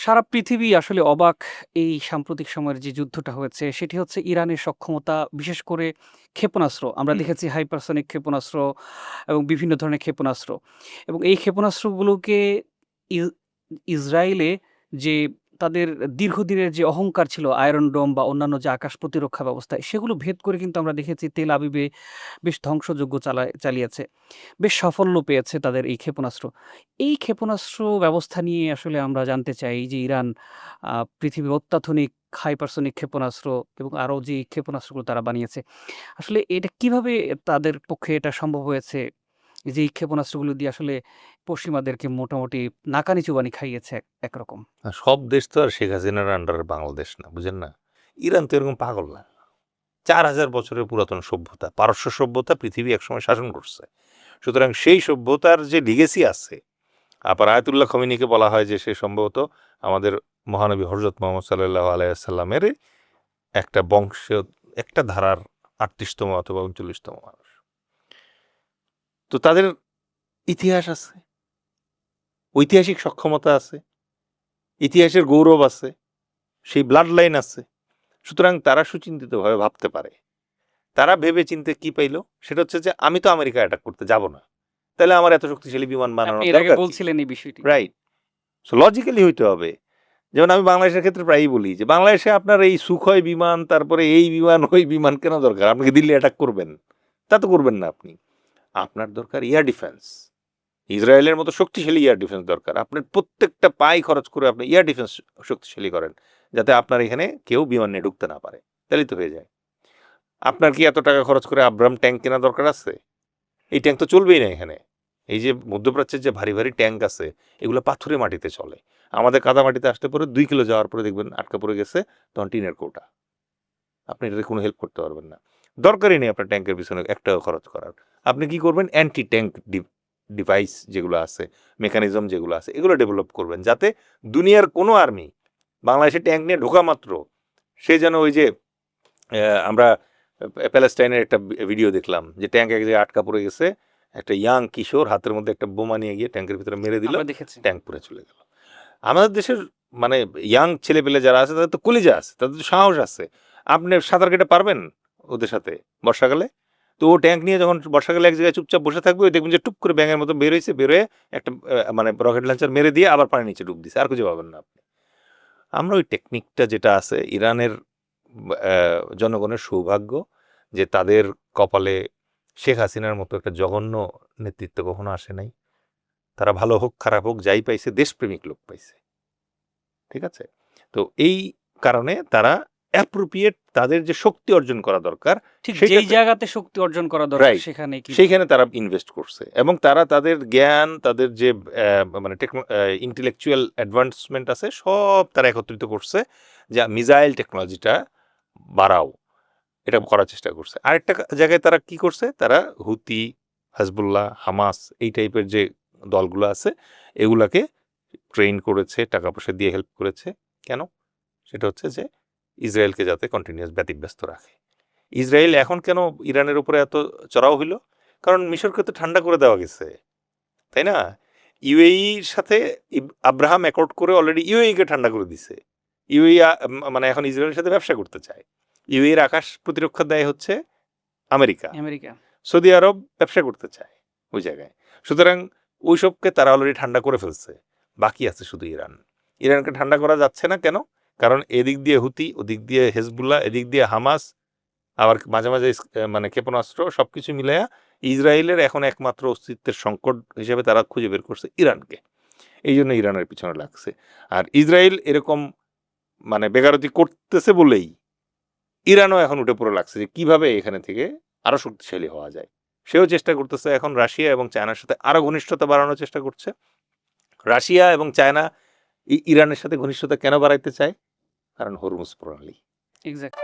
সারা পৃথিবী আসলে অবাক এই সাম্প্রতিক সময়ের যে যুদ্ধটা হয়েছে সেটি হচ্ছে ইরানের সক্ষমতা বিশেষ করে ক্ষেপণাস্ত্র আমরা। দেখেছি হাইপারসনিক ক্ষেপণাস্ত্র এবং বিভিন্ন ধরনের ক্ষেপণাস্ত্র এবং এই ক্ষেপণাস্ত্রগুলোকে ইসরায়েলে যে তাদের দীর্ঘদিনের যে অহংকার ছিল আয়রন ডোম বা অন্যান্য যে আকাশ প্রতিরক্ষা ব্যবস্থা, সেগুলো ভেদ করে কিন্তু আমরা দেখেছি তেল আবিবে বেশ ধ্বংসযোগ্য চালায় চালিয়েছে। বেশ সাফল্য পেয়েছে তাদের এই ক্ষেপণাস্ত্র। এই ক্ষেপণাস্ত্র ব্যবস্থা নিয়ে আসলে আমরা জানতে চাই যে ইরান পৃথিবীর অত্যাধুনিক, হাইপারসনিক ক্ষেপণাস্ত্র এবং আরও যে ক্ষেপণাস্ত্রগুলো তারা বানিয়েছে, আসলে এটা কীভাবে তাদের পক্ষে এটা সম্ভব হয়েছে? যে এই ক্ষেপণাস্ত্রগুলো দিয়ে আসলে পশ্চিমাদেরকে মোটামুটি নাকানি চুবানি খাইয়েছে একরকম। সব দেশ তো আর শেখ হাসিনার আন্ডারে বাংলাদেশ না, বুঝেন না? ইরান তো এরকম পাগল না। চার হাজার বছরের পুরাতন সভ্যতা, পারস্য সভ্যতা পৃথিবী একসময় শাসন করছে। সুতরাং সেই সভ্যতার যে লিগেসি আছে, আবার আয়াতুল্লাহ খমিনীকে বলা হয় যে সে সম্ভবত আমাদের মহানবী হজরত মোহাম্মদ সাল্লাহ আলাইসাল্লামের একটা বংশ, একটা ধারার আটত্রিশতম অথবা উনচল্লিশতম মানুষ। তো তাদের ইতিহাস আছে ঐতিহাসিক সক্ষমতা আছে ইতিহাসের গৌরব আছে সেই ব্লাড লাইন আছে। সুতরাং তারা সুচিন্তিতভাবে ভাবতে পারে। তারা ভেবে চিনতে কি পাইলো? সেটা হচ্ছে যে আমি তো আমেরিকা অ্যাটাক করতে যাব না। তাহলে আমার এত শক্তিশালী বিমান বানানো আপনি বলছিলেন এই বিষয়টি। রাইট সো লজিক্যালি হইতে হবে। যেমন আমি বাংলাদেশের ক্ষেত্রে প্রায়ই বলি যে বাংলাদেশে আপনার এই সুখয় বিমান তারপরে এই বিমান ওই বিমান কেন দরকার? আপনাকে দিল্লি অ্যাটাক করবেন? তা তো করবেন না আপনি। আপনার দরকার এয়ার ডিফেন্স ইসরায়েলের মতো শক্তিশালী এয়ার ডিফেন্স দরকার। আপনার প্রত্যেকটা পাই খরচ করে আপনি এয়ার ডিফেন্স শক্তিশালী করেন, যাতে আপনার এখানে কেউ বিমান নিয়ে ঢুকতে না পারে। তাহলেই তো হয়ে যায়। আপনার কি এত টাকা খরচ করে আব্রাম ট্যাঙ্ক কেনা দরকার আছে? এই ট্যাঙ্ক তো চলবেই না এখানে। এই যে মধ্যপ্রাচ্যের যে ভারী ভারী ট্যাঙ্ক আছে, এগুলো পাথুরে মাটিতে চলে। আমাদের কাদা মাটিতে আসতে পরে দুই কিলো যাওয়ার পরে দেখবেন আটকা পড়ে গেছে তখন টিনের কোটা। আপনি এটাতে কোনো হেল্প করতে পারবেন না। দরকারই নেই আপনার ট্যাঙ্কের পিছনে এক টাকা খরচ করার। আপনি কি করবেন? অ্যান্টি ট্যাঙ্ক ডিভাইস যেগুলো আছে মেকানিজম যেগুলো আছে এগুলো ডেভেলপ করবেন যাতে দুনিয়ার কোনো আর্মি বাংলাদেশে ট্যাঙ্ক নিয়ে ঢোকা মাত্র। সে যেন ওই যে আমরা প্যালেস্টাইনের একটা ভিডিও দেখলাম যে ট্যাঙ্ক এক জায়গায় আটকা পড়ে গেছে একটা ইয়াং কিশোর হাতের মধ্যে একটা বোমা নিয়ে গিয়ে ট্যাঙ্কের ভিতরে মেরে দিল দেখেছি। ট্যাঙ্ক পুরে চলে গেল। আমাদের দেশের মানে ইয়াং ছেলেপেলে যারা আছে তাদের তো কলিজা আছে তাদের তো সাহস আছে। আপনি সাঁতার কেটে পারবেন ওদের সাথে বর্ষাকালে তো ও ট্যাঙ্ক নিয়ে যখন বর্ষাকালে এক জায়গায় চুপচাপ বসে থাকবে, ওই দেখবেন যে টুপ করে ব্যাঙের মতো বের হয়েছে বেরোয় একটা মানে রকেট লঞ্চার মেরে দিয়ে আবার পানি নিচে ডুব দিছে। আর কিছু পাবেন না আপনি। আমরা ওই টেকনিকটা যেটা আছে, ইরানের জনগণের সৌভাগ্য যে তাদের কপালে শেখ হাসিনার মতো একটা জঘন্য নেতৃত্ব কখনো আসে নাই। তারা ভালো হোক, খারাপ হোক, যাই পাইছে, দেশপ্রেমিক লোক পাইছে। ঠিক আছে? তো এই কারণে তারা অ্যাপ্রোপ্রিয়েট তাদের যে শক্তি অর্জন করা দরকার ঠিক যেই জায়গাতে শক্তি অর্জন করা দরকার. সেখানে কি সেইখানে তারা ইনভেস্ট করছে এবং তারা তাদের জ্ঞান তাদের যে মানে ইন্টেলেকচুয়াল অ্যাডভান্সমেন্ট আছে সব তারা একত্রিত করছে যা মিজাইল টেকনোলজিটা বাড়াও। এটা করার চেষ্টা করছে। আরেকটা জায়গায় তারা কি করছে? তারা হুতি হাজবুল্লাহ হামাস এই টাইপের যে দলগুলো আছে এগুলাকে ট্রেন করেছে টাকা পয়সা দিয়ে হেল্প করেছে। কেন? সেটা হচ্ছে যে ইসরায়েলকে যাতে কন্টিনিউয়াস ব্যতিব্যস্ত রাখে। ইসরায়েল এখন কেন ইরানের উপরে এত চড়াও হইল? কারণ মিশরকে তো ঠান্ডা করে দেওয়া গেছে তাই না? ইউএইর সাথে আব্রাহাম অ্যাকর্ড করে অলরেডি ইউএইকে ঠান্ডা করে দিছে। ইউএই মানে এখন ইসরায়েলের সাথে ব্যবসা করতে চায়। ইউএইর আকাশ প্রতিরক্ষা দেয় হচ্ছে আমেরিকা। আমেরিকা। সৌদি আরব ব্যবসা করতে চায় ওই জায়গায়। সুতরাং ওইসবকে তারা অলরেডি ঠান্ডা করে ফেলছে। বাকি আছে শুধু ইরান। ইরানকে ঠান্ডা করা যাচ্ছে না কেন? কারণ এদিক দিয়ে হুতি, ওদিক দিয়ে হেজবুল্লাহ, এদিক দিয়ে হামাস, আবার মাঝে মাঝে মানে ক্ষেপণাস্ত্র সব কিছু মিলাইয়া ইসরায়েলের এখন একমাত্র অস্তিত্বের সংকট হিসেবে তারা খুঁজে বের করছে ইরানকে। এই জন্য ইরানের পিছনে লাগছে। আর ইসরায়েল এরকম মানে বেগারতি করতেছে বলেই ইরানও এখন উঠে পড়ে লাগছে যে কীভাবে এখানে থেকে আরও শক্তিশালী হওয়া যায়। সেও চেষ্টা করতেছে এখন রাশিয়া এবং চায়নার সাথে আরও ঘনিষ্ঠতা বাড়ানোর চেষ্টা করছে। রাশিয়া এবং চায়না ইরানের সাথে ঘনিষ্ঠতা কেন বাড়াইতে চায়? কারণ হরমুজ প্রণালী। এক্স্যাক্ট